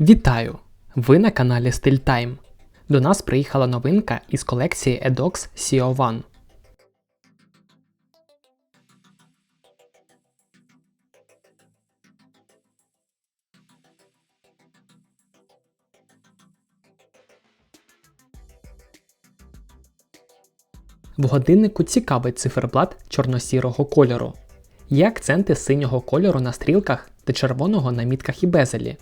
Вітаю! Ви на каналі StillTime. До нас приїхала новинка із колекції Edox CO1. В годиннику цікавий циферблат чорно-сірого кольору. Є акценти синього кольору на стрілках та червоного на мітках і безелі.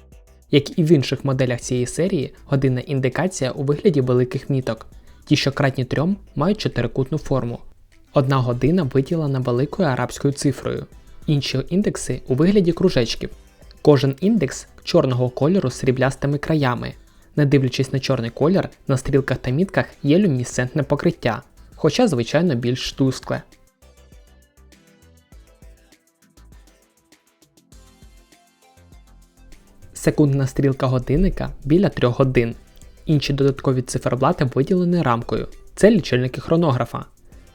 Як і в інших моделях цієї серії, годинна індикація у вигляді великих міток. Ті, що кратні трьом, мають чотирикутну форму. Одна година виділена великою арабською цифрою, інші індекси у вигляді кружечків. Кожен індекс чорного кольору з сріблястими краями. Не дивлячись на чорний колір, на стрілках та мітках є люмінесцентне покриття, хоча, звичайно, більш тускле. Секундна стрілка годинника біля 3 годин. Інші додаткові циферблати виділені рамкою. Це лічильники хронографа.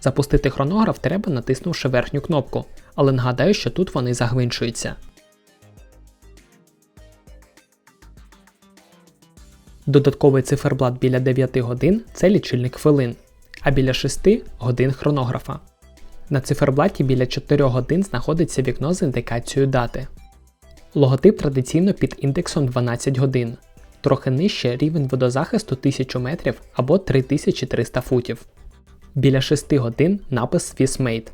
Запустити хронограф треба натиснувши верхню кнопку, але нагадаю, що тут вони загвинчуються. Додатковий циферблат біля 9 годин це лічильник хвилин, а біля 6 годин хронографа. На циферблаті біля 4 годин знаходиться вікно з індикацією дати. Логотип традиційно під індексом 12 годин, трохи нижче рівень водозахисту 1000 метрів або 3300 футів. Біля 6 годин напис Swissmade.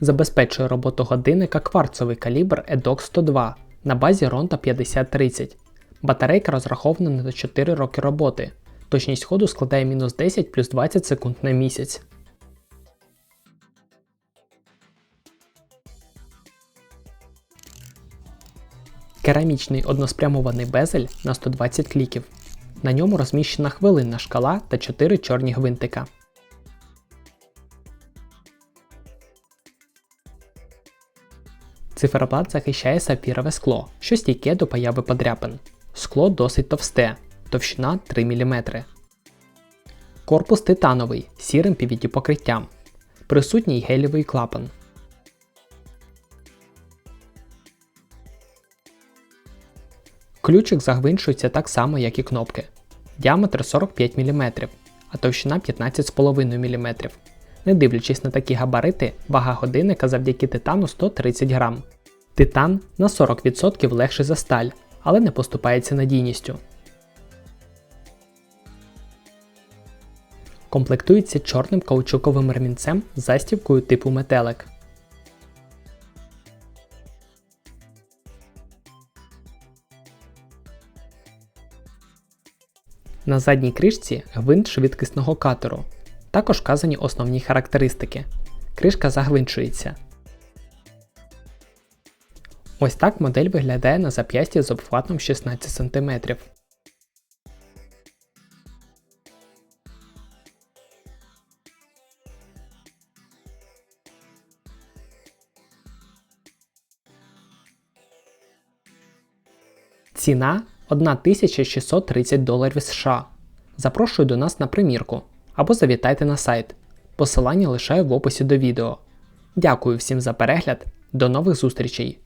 Забезпечує роботу годинника кварцовий калібр EDOX 102 на базі Ronta 5030. Батарейка розрахована на 4 роки роботи. Точність ходу складає мінус 10 плюс 20 секунд на місяць. Керамічний односпрямований безель на 120 кліків. На ньому розміщена хвилинна шкала та 4 чорні гвинтика. Циферблат захищає сапфірове скло, що стійке до появи подряпин. Скло досить товсте, товщина 3 мм. Корпус титановий з сірим PVD покриттям. Присутній гелєвий клапан. Ключик загвинчується так само, як і кнопки. Діаметр 45 мм, а товщина 15,5 мм. Не дивлячись на такі габарити, вага годинника завдяки титану 130 грам. Титан на 40% легший за сталь, але не поступається надійністю. Комплектується чорним каучуковим ремінцем з застівкою типу метелик. На задній кришці гвинт швидкісного катеру. Також вказані основні характеристики. Кришка загвинчується. Ось так модель виглядає на зап'ясті з обхватом 16 см. Ціна 1630 доларів США. Запрошую до нас на примірку або завітайте на сайт. Посилання лишаю в описі до відео. Дякую всім за перегляд, до нових зустрічей!